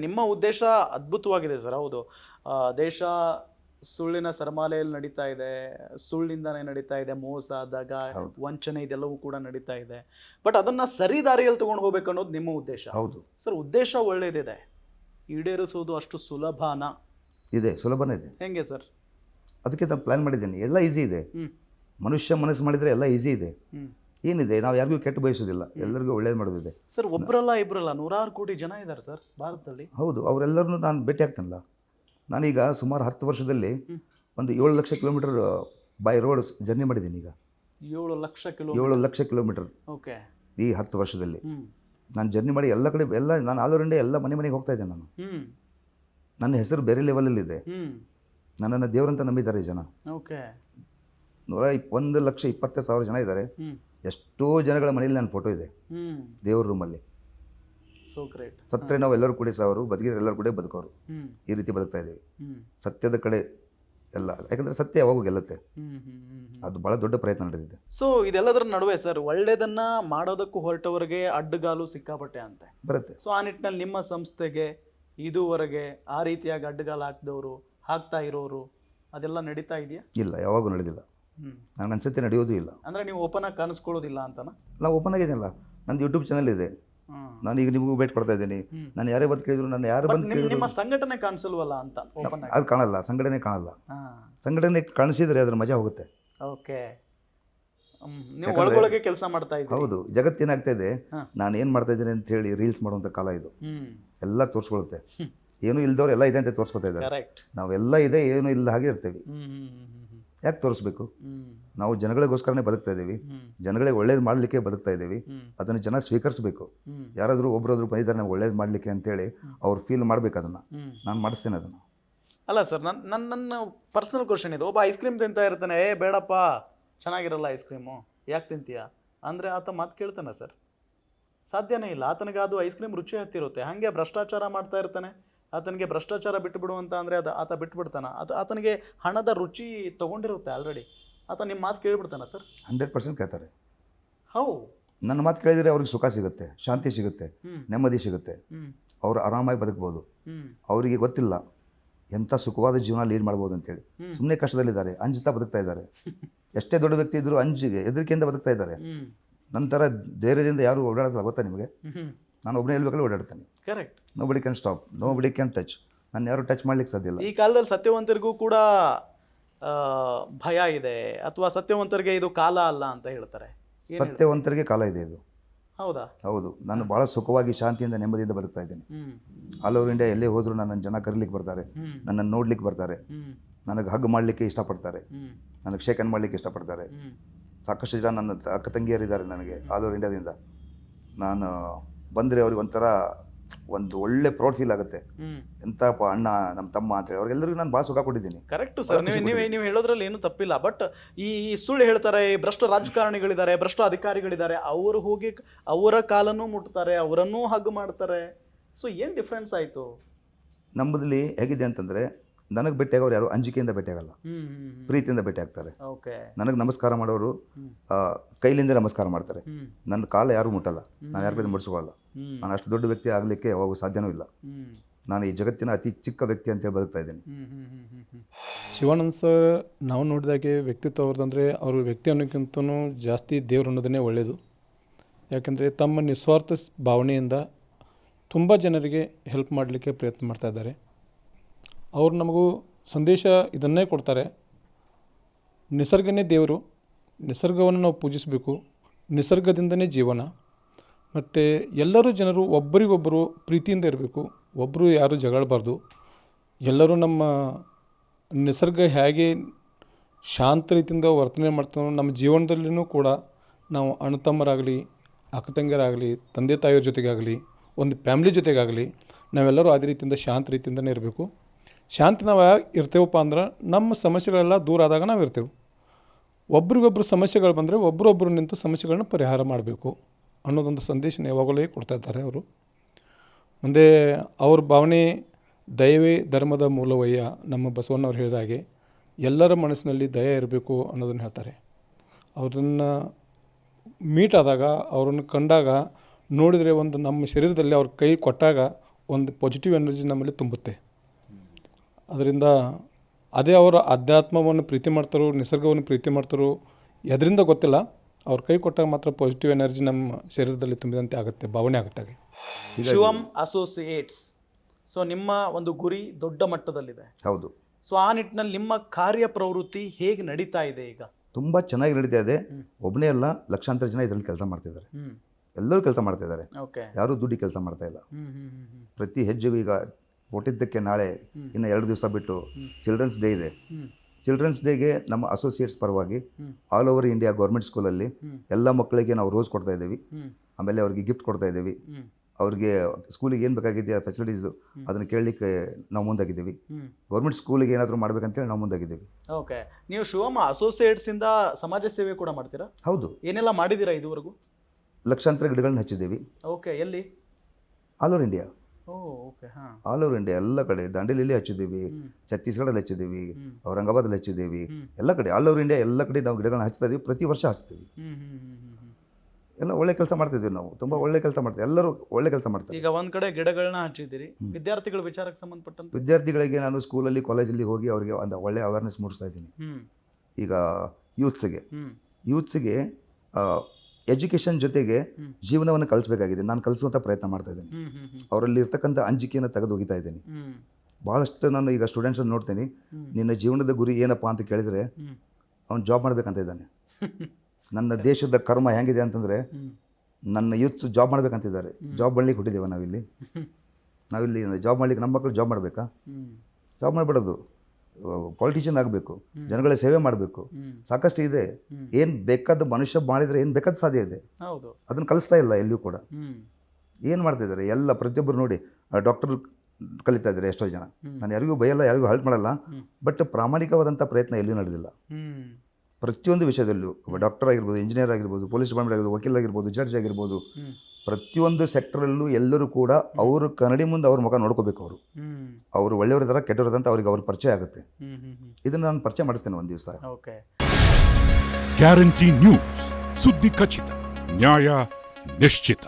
ನಿಮ್ಮ ಉದ್ದೇಶ ಅದ್ಭುತವಾಗಿದೆ ಸರ್ ಹೌದು. ದೇಶ ಸುಳ್ಳಿನ ಸರಮಾಲೆಯಲ್ಲಿ ನಡೀತಾ ಇದೆ ಸುಳ್ಳಿಂದಾನೇ ನಡೀತಾ ಇದೆ ಮೋಸ ದಗ ವಂಚನೆ ಇದೆಲ್ಲವೂ ಕೂಡ ನಡೀತಾ ಇದೆ. ಬಟ್ ಅದನ್ನ ಸರಿ ದಾರಿಯಲ್ಲಿ ತಗೊಂಡು ಹೋಗ್ಬೇಕು ಅನ್ನೋದು ನಿಮ್ಮ ಉದ್ದೇಶ. ಹೌದು. ಸರ್ ಉದ್ದೇಶ ಒಳ್ಳೇದಿದೆ. ಈಡೇರಿಸೋದು ಅಷ್ಟು ಸುಲಭನ? ಇದೆ ಸುಲಭನೇ ಇದೆ. ಹೆಂಗೆ ಸರ್? ಅದಕ್ಕೆ ನಾನು ಪ್ಲ್ಯಾನ್ ಮಾಡಿದ್ದೀನಿ. ಎಲ್ಲ ಈಸಿ ಇದೆ. ಮನುಷ್ಯ ಮನಸ್ಸು ಮಾಡಿದರೆ ಎಲ್ಲ ಈಸಿ ಇದೆ. ಏನಿದೆ? ನಾವು ಯಾರಿಗೂ ಕೆಟ್ಟು ಬಯಸೋದಿಲ್ಲ ಎಲ್ಲರಿಗೂ ಒಳ್ಳೇದು ಮಾಡೋದಿದೆ ಸರ್ ಒಬ್ರಲ್ಲ ಇಬ್ಬರಲ್ಲ ನೂರಾರು ಕೋಟಿ ಜನ ಇದ್ದಾರೆ ಸರ್ ಭಾರತದಲ್ಲಿ. ಹೌದು ಅವರೆಲ್ಲರನ್ನೂ ನಾನು ಭೇಟಿ ಆಗ್ತೀನಲ್ಲ? ನಾನೀಗ ಸುಮಾರು ಹತ್ತು ವರ್ಷದಲ್ಲಿ ಒಂದು ಏಳು lakh kilometre by road journey ಮಾಡಿದ್ದೀನಿ ಈಗ. ಏಳು ಲಕ್ಷ ಕಿಲೋ ಏಳು ಲಕ್ಷ ಕಿಲೋಮೀಟರ್. ಓಕೆ. ಈ ಹತ್ತು ವರ್ಷದಲ್ಲಿ. ನಾನು ಜರ್ನಿ ಮಾಡಿ ಎಲ್ಲ ಕಡೆ ಎಲ್ಲ ನಾನು ಆಲ್ ಓವರ್ ಇಂಡಿಯಾ ಎಲ್ಲ ಮನೆ ಮನೆಗೆ ಹೋಗ್ತಾ ಇದ್ದೆ ನಾನು. ನನ್ನ ಹೆಸರು ಬೇರೆ ಲೆವೆಲಲ್ಲಿದೆ ಇದೆ. ನನ್ನನ್ನು ದೇವರಂತ ನಂಬಿದ್ದಾರೆ ಜನ. ಓಕೆ. ನೂರ ಇಪ್ಪ ಒಂದು ಲಕ್ಷ ಇಪ್ಪತ್ತು ಸಾವಿರ ಜನ ಇದ್ದಾರೆ. ಎಷ್ಟೋ ಜನಗಳ ಮನೆಯಲ್ಲಿ ನನ್ನ ಫೋಟೋ ಇದೆ. ದೇವ್ರ ರೂಮಲ್ಲಿ ಸೋ ಗ್ರೇಟ್ ಸತ್ತರೆ ನಾವು ಎಲ್ಲರೂ ಕೂಡ ಸಾವರು ಬದುಕಿದ್ರೆ ಎಲ್ಲರೂ ಕೂಡ ಬದುಕೋರು. ಈ ರೀತಿ ಬದುಕ್ತಾ ಇದ್ದೀವಿ. ಸತ್ಯದ ಕಡೆ ಎಲ್ಲ ಯಾಕಂದ್ರೆ ಸತ್ಯ ಯಾವಾಗ ಗೆಲ್ಲುತ್ತೆ. ಅದು ಬಹಳ ದೊಡ್ಡ ಪ್ರಯತ್ನ ನಡೆದಿದೆ. ಸೊ ಇದೆಲ್ಲದರ ನಡುವೆ ಸರ್ ಒಳ್ಳೇದನ್ನ ಮಾಡೋದಕ್ಕೂ ಹೊರಟವರಿಗೆ ಅಡ್ಡಗಾಲು ಸಿಕ್ಕಾಪಟ್ಟೆ ಅಂತೆ. ಬರುತ್ತೆ. ಸೊ ಆ ನಿಟ್ಟಿನಲ್ಲಿ ನಿಮ್ಮ ಸಂಸ್ಥೆಗೆ ಇದುವರೆಗೆ ಆ ರೀತಿಯಾಗಿ ಅಡ್ಡಗಾಲು ಹಾಕಿದವರು ಹಾಕ್ತಾ ಇರೋರು ಅದೆಲ್ಲ ನಡೀತಾ ಇದೆಯಾ? ಇಲ್ಲ ಯಾವಾಗೂ ನಡೆದಿಲ್ಲ. ಹ್ಮ್. ನನಗೆ ಅನ್ಸತ್ತೆ ನಡೆಯೋದು ಇಲ್ಲ. ಅಂದ್ರೆ ನೀವು ಓಪನ್ ಆಗಿ ಕಾಣಿಸ್ಕೊಳ್ಳೋದಿಲ್ಲ ಅಂತನಾ? ನಾವು ಓಪನ್ ಆಗಿದ್ದೀನಲ್ಲ ನಂದು ಯೂಟ್ಯೂಬ್ ಚಾನಲ್ ಇದೆ. ನಾನು ಈಗ ನಿಮಗೂ ಭೇಟಿ ಕೊಡ್ತಾ ಇದ್ದೀನಿ. ನಾನು ಯಾರೇ ಬಂದು ಕೇಳಿದ್ರು ನಾನು ಯಾರು ಬಂದು ಕೇಳಿದ್ರು ನಿಮ್ಮ ಸಂಘಟನೆ ಕಾಣಿಸಲ್ವಲ್ಲ ಅಂತ ಅದು ಕಾಣಲ್ಲ ಸಂಘಟನೆ ಕಾಣಲ್ಲ. ಸಂಘಟನೆ ಕಾಣಿಸಿದ್ರೆ ಅದ್ರ ಮಜಾ ಹೋಗುತ್ತೆ. ಓಕೆ ನೀವು ಒಳಗೊಳಗೆ ಕೆಲಸ ಮಾಡ್ತಾ ಇದ್ದೀನಿ ಹೌದು ಜಗತ್ತೇನಾಗ್ತಾ ಇದೆ. ನಾನು ಏನು ಮಾಡ್ತಾ ಇದ್ದೀನಿ ಅಂತ ಹೇಳಿ ರೀಲ್ಸ್ ಮಾಡುವಂಥ ಕಾಲ ಇದು. ಎಲ್ಲ ತೋರಿಸ್ಕೊಳುತ್ತೆ ಏನೂ ಇಲ್ದವ್ರು ಎಲ್ಲ ಇದೆ ಅಂತ ತೋರಿಸ್ಕೊತಾ ಇದ್ದಾರೆ. ನಾವೆಲ್ಲ ಇದೆ ಏನೂ ಇಲ್ಲ ಹಾಗೆ ಇರ್ತೀವಿ. ಯಾಕೆ ತೋರಿಸ್ಬೇಕು? ನಾವು ಜನಗಳಿಗೋಸ್ಕರನೇ ಬದುಕ್ತಾ ಇದ್ದೀವಿ. ಜನಗಳಿಗೆ ಒಳ್ಳೇದು ಮಾಡಲಿಕ್ಕೆ ಬದುಕ್ತಾ ಇದ್ದೀವಿ. ಅದನ್ನು ಜನ ಸ್ವೀಕರಿಸಬೇಕು. ಯಾರಾದರೂ ಒಬ್ಬರಾದ್ರೂ ಬಂದಿದ್ದಾರೆ ನಾವು ಒಳ್ಳೇದು ಮಾಡಲಿಕ್ಕೆ ಅಂತೇಳಿ ಅವ್ರು ಫೀಲ್ ಮಾಡಬೇಕು ಅದನ್ನು. ನಾನು ಮಾಡಿಸ್ತೇನೆ ಅದನ್ನು. ಅಲ್ಲ ಸರ್ ನನ್ನ ನನ್ನ ನನ್ನ ಪರ್ಸನಲ್ ಕ್ವಶನ್ ಇದು. ಒಬ್ಬ ಐಸ್ ಕ್ರೀಮ್ ತಿಂತಾ ಇರ್ತಾನೆ ಏ ಬೇಡಪ್ಪ ಚೆನ್ನಾಗಿರಲ್ಲ ಐಸ್ ಕ್ರೀಮು ಯಾಕೆ ತಿಂತೀಯ? ಅಂದರೆ ಆತ ಮಾತು ಕೇಳ್ತಾನೆ ಸರ್. ಸಾಧ್ಯನೇ ಇಲ್ಲ. ಆತನಿಗೆ ಅದು ಐಸ್ ಕ್ರೀಮ್ ರುಚಿ ಹತ್ತಿರುತ್ತೆ. ಹಾಗೆ ಭ್ರಷ್ಟಾಚಾರ ಮಾಡ್ತಾ ಇರ್ತಾನೆ. ಆತನಿಗೆ ಭ್ರಷ್ಟಾಚಾರ ಬಿಟ್ಟುಬಿಡು ಅಂತ ಅಂದರೆ ಅದು ಆತ ಬಿಟ್ಬಿಡ್ತಾನೆ. ಅದು ಆತನಿಗೆ ಹಣದ ರುಚಿ ತೊಗೊಂಡಿರುತ್ತೆ ಆಲ್ರೆಡಿ ಆತ ನಿಮ್ಮ ಮಾತು ಕೇಳಿಬಿಡ್ತಾನೆ ಸರ್ ಹಂಡ್ರೆಡ್ ಪರ್ಸೆಂಟ್ ಕೇಳ್ತಾರೆ. ಹೌ. ನನ್ನ ಮಾತು ಕೇಳಿದರೆ ಅವ್ರಿಗೆ ಸುಖ ಸಿಗುತ್ತೆ ಶಾಂತಿ ಸಿಗುತ್ತೆ ನೆಮ್ಮದಿ ಸಿಗುತ್ತೆ. ಅವ್ರು ಆರಾಮಾಗಿ ಬದುಕ್ಬೋದು. ಅವರಿಗೆ ಗೊತ್ತಿಲ್ಲ ಎಂಥ ಸುಖವಾದ ಜೀವನ ಲೀಡ್ ಮಾಡ್ಬೋದು ಅಂತೇಳಿ. ಸುಮ್ಮನೆ ಕಷ್ಟದಲ್ಲಿದ್ದಾರೆ ಅಂಜುತ್ತಾ ಬದುಕ್ತಾ ಇದ್ದಾರೆ. ಎಷ್ಟೇ ದೊಡ್ಡ ವ್ಯಕ್ತಿ ಇದ್ದರೂ ಅಂಜಿಗೆ ಹೆದರಿಕೆಯಿಂದ ಬದುಕ್ತಾ ಇದ್ದಾರೆ. ನಂತರ ಧೈರ್ಯದಿಂದ ಯಾರು ಓಡಾಡೋದಿಲ್ಲ ಗೊತ್ತಾ ನಿಮಗೆ? ನಾನು ಒಬ್ಬನೇ ಹೇಳ್ಬೇಕಲ್ಲ ಓಡಾಡ್ತೇನೆ. Correct nobody can stop nobody can touch ನಾನು ಯಾರು ಟಚ್ ಮಾಡ್ಲಿಕ್ಕೆ ಸಾಧ್ಯ ಇಲ್ಲ. ಈ ಕಾಲದಲ್ಲಿ ಸತ್ಯವಂತರಿಗೂ ಕೂಡ ಭಯ ಇದೆ. ಅಥವಾ ಸತ್ಯವಂತರಿಗೆ ಇದು ಕಾಲ ಅಲ್ಲ ಅಂತ ಹೇಳ್ತಾರೆ. ಏನ್? ಸತ್ಯವಂತರಿಗೆ ಕಾಲ ಇದೆ ಇದು. ಹೌದಾ? ಹೌದು. ನಾನು ಬಹಳ ಸುಖವಾಗಿ ಶಾಂತಿಯಿಂದ ನೆಮ್ಮದಿಯಿಂದ ಬದುಕ್ತಾ ಇದ್ದೇನೆ. ಹ್ಮ್. ಆಲ್ ಓವರ್ ಇಂಡಿಯಾ ಎಲ್ಲೇ ಹೋದರೂ ನನ್ನನ್ನು ಜನ ಕರೀಲಿಕ್ಕೆ ಬರ್ತಾರೆ. ಹ್ಮ್. ನನ್ನನ್ನು ನೋಡ್ಲಿಕ್ಕೆ ಬರ್ತಾರೆ. ಹ್ಮ್. ನನಗೆ ಹಗ್ ಮಾಡಲಿಕ್ಕೆ ಇಷ್ಟಪಡ್ತಾರೆ. ಹ್ಮ್. ನನಗೆ ಶೇಕ್ ಹ್ಯಾಂಡ್ ಮಾಡಲಿಕ್ಕೆ ಇಷ್ಟಪಡ್ತಾರೆ. ಹ್ಮ್. ಸಾಕಷ್ಟು ಜನ ನನ್ನ ತ- ಅಕ್ಕ ತಂಗಿಯರಿದ್ದಾರೆ ನನಗೆ. ಆಲ್ ಓವರ್ ಇಂಡಿಯಾದಿಂದ ನಾನು ಬಂದರೆ ಅವ್ರಿಗೆ ಒಂಥರ ಒಂದು ಒಳ್ಳೆ ಪ್ರೌಡ್ ಫೀಲ್ ಆಗುತ್ತೆ. ಎಂತಪ್ಪ ಅಣ್ಣ ನಮ್ಮ ತಮ್ಮ ಅಂತ ಹೇಳಿ. ಅವ್ರಿಗೆಲ್ಲರಿಗೂ ನಾನು ಭಾಳ ಸುಖ ಕೊಟ್ಟಿದ್ದೀನಿ. ಕರೆಕ್ಟ್ ಸರ್ ನೀವು ನೀವು ನೀವು ಹೇಳೋದ್ರಲ್ಲಿ ಏನು ತಪ್ಪಿಲ್ಲ. ಬಟ್ ಈ ಈ ಸುಳ್ಳು ಹೇಳ್ತಾರೆ ಈ ಭ್ರಷ್ಟ ರಾಜಕಾರಣಿಗಳಿದ್ದಾರೆ ಭ್ರಷ್ಟ ಅಧಿಕಾರಿಗಳಿದ್ದಾರೆ ಅವರು ಹೋಗಿ ಅವರ ಕಾಲನ್ನು ಮುಟ್ತಾರೆ ಅವರನ್ನೂ ಹಗ್ ಮಾಡ್ತಾರೆ. ಸೊ ಏನು ಡಿಫ್ರೆನ್ಸ್ ಆಯಿತು? ನಮ್ಮದಲ್ಲಿ ಹೇಗಿದೆ ಅಂತಂದರೆ ನನಗೆ ಭೇಟಿಯಾಗೋರು ಯಾರು? ಅಂಜಿಕೆಯಿಂದ ಭೇಟಿಯಾಗಲ್ಲ. ಪ್ರೀತಿಯಿಂದ ಭೇಟಿ ಆಗ್ತಾರೆ ಓಕೆ. ನನಗೆ ನಮಸ್ಕಾರ ಮಾಡೋರು ಕೈಲಿಂದ ನಮಸ್ಕಾರ ಮಾಡ್ತಾರೆ. ನನ್ನ ಕಾಲ ಯಾರು ಮುಟ್ಟಲ್ಲ. ನಾನು ಯಾರ ಕಡೆ ಮುಡಿಸ್ಕೊಳ್ಳಲ್ಲ ನಾನು ಅಷ್ಟು ದೊಡ್ಡ ವ್ಯಕ್ತಿ ಆಗಲಿಕ್ಕೆ ಯಾವಾಗ ಸಾಧ್ಯನೂ ಇಲ್ಲ. ನಾನು ಈ ಜಗತ್ತಿನ ಅತಿ ಚಿಕ್ಕ ವ್ಯಕ್ತಿ ಅಂತೇಳಿ ಬದುಕ್ತಾ ಇದ್ದೀನಿ. ಶಿವಾನಂದ್ ಸರ್ ನಾವು ನೋಡಿದಾಗೆ ವ್ಯಕ್ತಿತ್ವ ಅವ್ರದ್ದಂದರೆ ಅವ್ರ ವ್ಯಕ್ತಿ ಅನ್ನೋಕ್ಕಿಂತ ಜಾಸ್ತಿ ದೇವ್ರು ಅನ್ನೋದನ್ನೇ ಒಳ್ಳೆಯದು ಯಾಕೆಂದರೆ ತಮ್ಮ ನಿಸ್ವಾರ್ಥ ಭಾವನೆಯಿಂದ ತುಂಬ ಜನರಿಗೆ ಹೆಲ್ಪ್ ಮಾಡಲಿಕ್ಕೆ ಪ್ರಯತ್ನ ಮಾಡ್ತಾ ಇದ್ದಾರೆ. ಅವ್ರು ನಮಗೂ ಸಂದೇಶ ಇದನ್ನೇ ಕೊಡ್ತಾರೆ. ನಿಸರ್ಗನೇ ದೇವರು, ನಿಸರ್ಗವನ್ನು ನಾವು ಪೂಜಿಸಬೇಕು, ನಿಸರ್ಗದಿಂದನೇ ಜೀವನ. ಮತ್ತು ಎಲ್ಲರೂ ಜನರು ಒಬ್ಬರಿಗೊಬ್ಬರು ಪ್ರೀತಿಯಿಂದ ಇರಬೇಕು ಒಬ್ಬರು ಯಾರು ಜಗಳಬಾರ್ದು. ಎಲ್ಲರೂ ನಮ್ಮ ನಿಸರ್ಗ ಹೇಗೆ ಶಾಂತ ರೀತಿಯಿಂದ ವರ್ತನೆ ಮಾಡ್ತಾನೋ, ನಮ್ಮ ಜೀವನದಲ್ಲಿಯೂ ಕೂಡ ನಾವು ಅಣ್ಣತಮ್ಮರಾಗಲಿ, ಅಕ್ಕ ತಂಗಿಯರಾಗಲಿ, ತಂದೆ ತಾಯಿಯವ್ರ ಜೊತೆಗಾಗಲಿ, ಒಂದು ಫ್ಯಾಮ್ಲಿ ಜೊತೆಗಾಗಲಿ, ನಾವೆಲ್ಲರೂ ಅದೇ ರೀತಿಯಿಂದ ಶಾಂತ ರೀತಿಯಿಂದನೇ ಇರಬೇಕು. ಶಾಂತಿ ನಾವು ಇರ್ತೇವಪ್ಪ ಅಂದ್ರೆ ನಮ್ಮ ಸಮಸ್ಯೆಗಳೆಲ್ಲ ದೂರ ಆದಾಗ ನಾವು ಇರ್ತೇವೆ. ಒಬ್ರಿಗೊಬ್ರು ಸಮಸ್ಯೆಗಳು ಬಂದರೆ ಒಬ್ಬರೊಬ್ಬರು ನಿಂತು ಸಮಸ್ಯೆಗಳನ್ನ ಪರಿಹಾರ ಮಾಡಬೇಕು ಅನ್ನೋದೊಂದು ಸಂದೇಶನ ಯಾವಾಗಲೂ ಕೊಡ್ತಾ ಇದ್ದಾರೆ ಅವರು. ಮುಂದೆ ಅವ್ರ ಭಾವನೆ ದಯವೇ ಧರ್ಮದ ಮೂಲವಯ್ಯ ನಮ್ಮ ಬಸವಣ್ಣವ್ರು ಹೇಳಿದ ಹಾಗೆ ಎಲ್ಲರ ಮನಸ್ಸಿನಲ್ಲಿ ದಯ ಇರಬೇಕು ಅನ್ನೋದನ್ನು ಹೇಳ್ತಾರೆ. ಅವ್ರನ್ನು ಮೀಟ್ ಆದಾಗ, ಅವ್ರನ್ನ ಕಂಡಾಗ, ನೋಡಿದರೆ ಒಂದು ನಮ್ಮ ಶರೀರದಲ್ಲಿ ಅವ್ರ ಕೈ ಕೊಟ್ಟಾಗ ಒಂದು ಪಾಸಿಟಿವ್ ಎನರ್ಜಿ ನಮ್ಮಲ್ಲಿ ತುಂಬುತ್ತೆ. ಅದರಿಂದ ಅದೇ ಅವರ ಅಧ್ಯಾತ್ಮವನ್ನು ಪ್ರೀತಿ ಮಾಡ್ತಾರೋ ನಿಸರ್ಗವನ್ನು ಪ್ರೀತಿ ಮಾಡ್ತಾರೋ ಎದರಿಂದ ಗೊತ್ತಿಲ್ಲ. ಅವ್ರ ಕೈ ಕೊಟ್ಟಾಗ ಮಾತ್ರ ಪಾಸಿಟಿವ್ ಎನರ್ಜಿ ನಮ್ಮ ಶರೀರದಲ್ಲಿ ತುಂಬಿದಂತೆ ಆಗುತ್ತೆ ಭಾವನೆ ಆಗುತ್ತೆ ಹಾಗೆ. ಶಿವಂ ಅಸೋಸಿಯೇಟ್ಸ್ ಸೊ ನಿಮ್ಮ ಒಂದು ಗುರಿ ದೊಡ್ಡ ಮಟ್ಟದಲ್ಲಿದೆ. ಹೌದು. ಸೊ ಆ ನಿಟ್ಟಿನಲ್ಲಿ ನಿಮ್ಮ ಕಾರ್ಯ ಪ್ರವೃತ್ತಿ ಹೇಗೆ ನಡೀತಾ ಇದೆ ಈಗ? ತುಂಬ ಚೆನ್ನಾಗಿ ನಡೀತಾ ಇದೆ. ಒಬ್ಬನೇ ಅಲ್ಲ ಲಕ್ಷಾಂತರ ಜನ ಇದರಲ್ಲಿ ಕೆಲಸ ಮಾಡ್ತಿದ್ದಾರೆ ಇದ್ದಾರೆ. ಎಲ್ಲರೂ ಕೆಲಸ ಮಾಡ್ತಿದ್ದಾರೆ ಓಕೆ ಯಾರೂ ದುಡ್ಡಿ ಕೆಲಸ ಮಾಡ್ತಾ ಇಲ್ಲ. ಪ್ರತಿ ಹೆಜ್ಜೆಗೂ ಈಗ ಹುಟ್ಟಿದ್ದಕ್ಕೆ ನಾಳೆ ಇನ್ನು ಎರಡು ದಿವಸ ಬಿಟ್ಟು ಚಿಲ್ಡ್ರನ್ಸ್ ಡೇ ಇದೆ. ಚಿಲ್ಡ್ರನ್ಸ್ ಡೇಗೆ ನಮ್ಮ ಅಸೋಸಿಯೇಟ್ಸ್ ಪರವಾಗಿ. ಆಲ್ ಓವರ್ ಇಂಡಿಯಾ ಗೌರ್ಮೆಂಟ್ ಸ್ಕೂಲಲ್ಲಿ. ಎಲ್ಲ ಮಕ್ಕಳಿಗೆ ನಾವು ರೋಸ್ ಕೊಡ್ತಾ ಇದ್ದೀವಿ. ಆಮೇಲೆ ಅವ್ರಿಗೆ ಗಿಫ್ಟ್ ಕೊಡ್ತಾ ಇದ್ದೀವಿ. ಅವ್ರಿಗೆ ಸ್ಕೂಲಿಗೆ ಏನು ಬೇಕಾಗಿದೆ ಫೆಸಿಲಿಟೀಸ್ ಅದನ್ನು ಕೇಳಲಿಕ್ಕೆ ನಾವು ಮುಂದಾಗಿದ್ದೀವಿ. ಗೌರ್ಮೆಂಟ್ ಸ್ಕೂಲಿಗೆ ಏನಾದರೂ ಮಾಡ್ಬೇಕಂತೇಳಿ ನಾವು ಮುಂದಾಗಿದ್ದೀವಿ. ಓಕೆ ನೀವು ಶಿವಮ್ಮ ಅಸೋಸಿಯೇಟ್ಸಿಂದ ಸಮಾಜ ಸೇವೆ ಕೂಡ ಮಾಡ್ತೀರಾ? ಹೌದು. ಏನೆಲ್ಲ ಮಾಡಿದ್ದೀರಾ ಇದುವರೆಗೂ? ಲಕ್ಷಾಂತರ ಗಿಡಗಳನ್ನ ಹಚ್ಚಿದ್ದೀವಿ. ಓಕೆ ಎಲ್ಲಿ? All over India all over India ಎಲ್ಲ ಕಡೆ ದಾಂಡೇಲಿಯಲ್ಲಿ ಹಚ್ಚಿದ್ದೀವಿ ಛತ್ತೀಸ್ಗಢಲ್ಲಿ ಹಚ್ಚಿದ್ದೀವಿ ಔರಂಗಾಬಾದಲ್ಲಿ ಹಚ್ಚಿದ್ದೀವಿ ಎಲ್ಲ ಕಡೆ ಆಲ್ ಓವರ್ ಇಂಡಿಯಾ ಎಲ್ಲ ಕಡೆ ನಾವು ಗಿಡಗಳನ್ನ ಹಚ್ತಾ ಇದೀವಿ ಪ್ರತಿ ವರ್ಷ ಹಚ್ತೀವಿ. ಎಲ್ಲ ಒಳ್ಳೆ ಕೆಲಸ ಮಾಡ್ತಿದ್ದೀವಿ ನಾವು ತುಂಬಾ ಒಳ್ಳೆ ಕೆಲಸ ಮಾಡ್ತೀವಿ ಎಲ್ಲರೂ ಒಳ್ಳೆ ಕೆಲಸ ಮಾಡ್ತಾರೆ. ಈಗ ಒಂದ್ ಕಡೆ ಗಿಡಗಳನ್ನ ಹಚ್ಚಿದ್ದೀರಿ ವಿದ್ಯಾರ್ಥಿಗಳ ವಿಚಾರಕ್ಕೆ ಸಂಬಂಧಪಟ್ಟಂತೆ? ವಿದ್ಯಾರ್ಥಿಗಳಿಗೆ ನಾನು ಸ್ಕೂಲಲ್ಲಿ ಕಾಲೇಜಲ್ಲಿ ಹೋಗಿ ಅವರಿಗೆ ಒಂದು ಒಳ್ಳೆ ಅವೇರ್ನೆಸ್ ಮೂಡಿಸ್ತಾ ಇದ್ದೀನಿ. ಈಗ ಯೂತ್ಸ್ಗೆ ಯೂತ್ಸ್ಗೆ ಎಜುಕೇಷನ್ ಜೊತೆಗೆ ಜೀವನವನ್ನು ಕಲಿಸ್ಬೇಕಾಗಿದೆ. ನಾನು ಕಲಿಸುವಂಥ ಪ್ರಯತ್ನ ಮಾಡ್ತಾ ಇದ್ದೀನಿ. ಅವರಲ್ಲಿ ಇರ್ತಕ್ಕಂಥ ಅಂಜಿಕೆಯನ್ನು ತೆಗೆದು ಹೋಗಿತಾ ಇದ್ದೀನಿ. ಭಾಳಷ್ಟು ನಾನು ಈಗ ಸ್ಟೂಡೆಂಟ್ಸನ್ನು ನೋಡ್ತೀನಿ. ನಿನ್ನ ಜೀವನದ ಗುರಿ ಏನಪ್ಪ ಅಂತ ಕೇಳಿದರೆ ಅವ್ನು ಜಾಬ್ ಮಾಡ್ಬೇಕಂತ ಇದ್ದಾನೆ. ನನ್ನ ದೇಶದ ಕರ್ಮ ಹೆಂಗಿದೆ ಅಂತಂದರೆ ನನ್ನ ಯೂತ್ ಜಾಬ್ ಮಾಡ್ಬೇಕಂತಿದ್ದಾರೆ ಜಾಬ್ ಮಾಡ್ಲಿಕ್ಕೆ ಹುಟ್ಟಿದ್ದೇವೆ ನಾವಿಲ್ಲಿ. ನಾವಿಲ್ಲಿ ಜಾಬ್ ಮಾಡ್ಲಿಕ್ಕೆ ನಮ್ಮ ಮಕ್ಕಳು ಜಾಬ್ ಮಾಡಬೇಕಾ? ಜಾಬ್ ಮಾಡಿಬಿಡೋದು. ಪಾಲಿಟಿಷಿಯನ್ ಆಗಬೇಕು ಜನಗಳ ಸೇವೆ ಮಾಡಬೇಕು ಸಾಕಷ್ಟು ಇದೆ. ಏನು ಬೇಕಾದ ಮನುಷ್ಯ ಮಾಡಿದರೆ ಏನು ಬೇಕಾದ ಸಾಧ್ಯ ಇದೆ? ಅದನ್ನು ಕಲಿಸ್ತಾ ಇಲ್ಲ ಎಲ್ಲಿಯೂ ಕೂಡ. ಏನು ಏನು ಮಾಡ್ತಿದ್ದಾರೆ ಎಲ್ಲ ಪ್ರತಿಯೊಬ್ಬರು ನೋಡಿ ಡಾಕ್ಟರ್ ಕಲಿತಾ ಇದ್ದಾರೆ ಎಷ್ಟೋ ಜನ. ನಾನು ಯಾರಿಗೂ ಭಯಲ್ಲ ಯಾರಿಗೂ ಹಲ್ಟ್ ಮಾಡಲ್ಲ. ಬಟ್ ಪ್ರಾಮಾಣಿಕವಾದಂಥ ಪ್ರಯತ್ನ ಎಲ್ಲೂ ನಡೆದಿಲ್ಲ? ಪ್ರತಿಯೊಂದು ವಿಷಯದಲ್ಲೂ ಒಬ್ಬ ಡಾಕ್ಟರ್ ಆಗಿರ್ಬೋದು ಇಂಜಿನಿಯರ್ ಆಗಿರ್ಬೋದು ಪೊಲೀಸ್ ಡಿಪಾರ್ಟ್ಮೆಂಟ್ ಆಗಿರ್ಬೋದು ವಕೀಲ್ ಆಗಿರ್ಬೋದು ಜಡ್ಜ್ ಆಗಿರ್ಬೋದು ಪ್ರತಿಯೊಂದು ಸೆಕ್ಟರಲ್ಲೂ ಎಲ್ಲರೂ ಕೂಡ ಅವರು ಕನ್ನಡಿ ಮುಂದೆ ಅವ್ರ ಮುಖ ನೋಡ್ಕೋಬೇಕು ಅವರು. ಅವರು ಕೆಟ್ಟವ್ರ ಕೆಟ್ಟವರಿದಂತ ಅವ್ರಿಗೆ ಅವ್ರ ಪರಿಚಯ ಆಗುತ್ತೆ. ಇದನ್ನು ನಾನು ಪರಿಚಯ ಮಾಡಿಸ್ತೇನೆ ಒಂದು ದಿವಸ. ಓಕೆ. ಗ್ಯಾರಂಟಿ ನ್ಯೂಸ್ ಸುದ್ದಿ ಖಚಿತ ನ್ಯಾಯ ನಿಶ್ಚಿತ.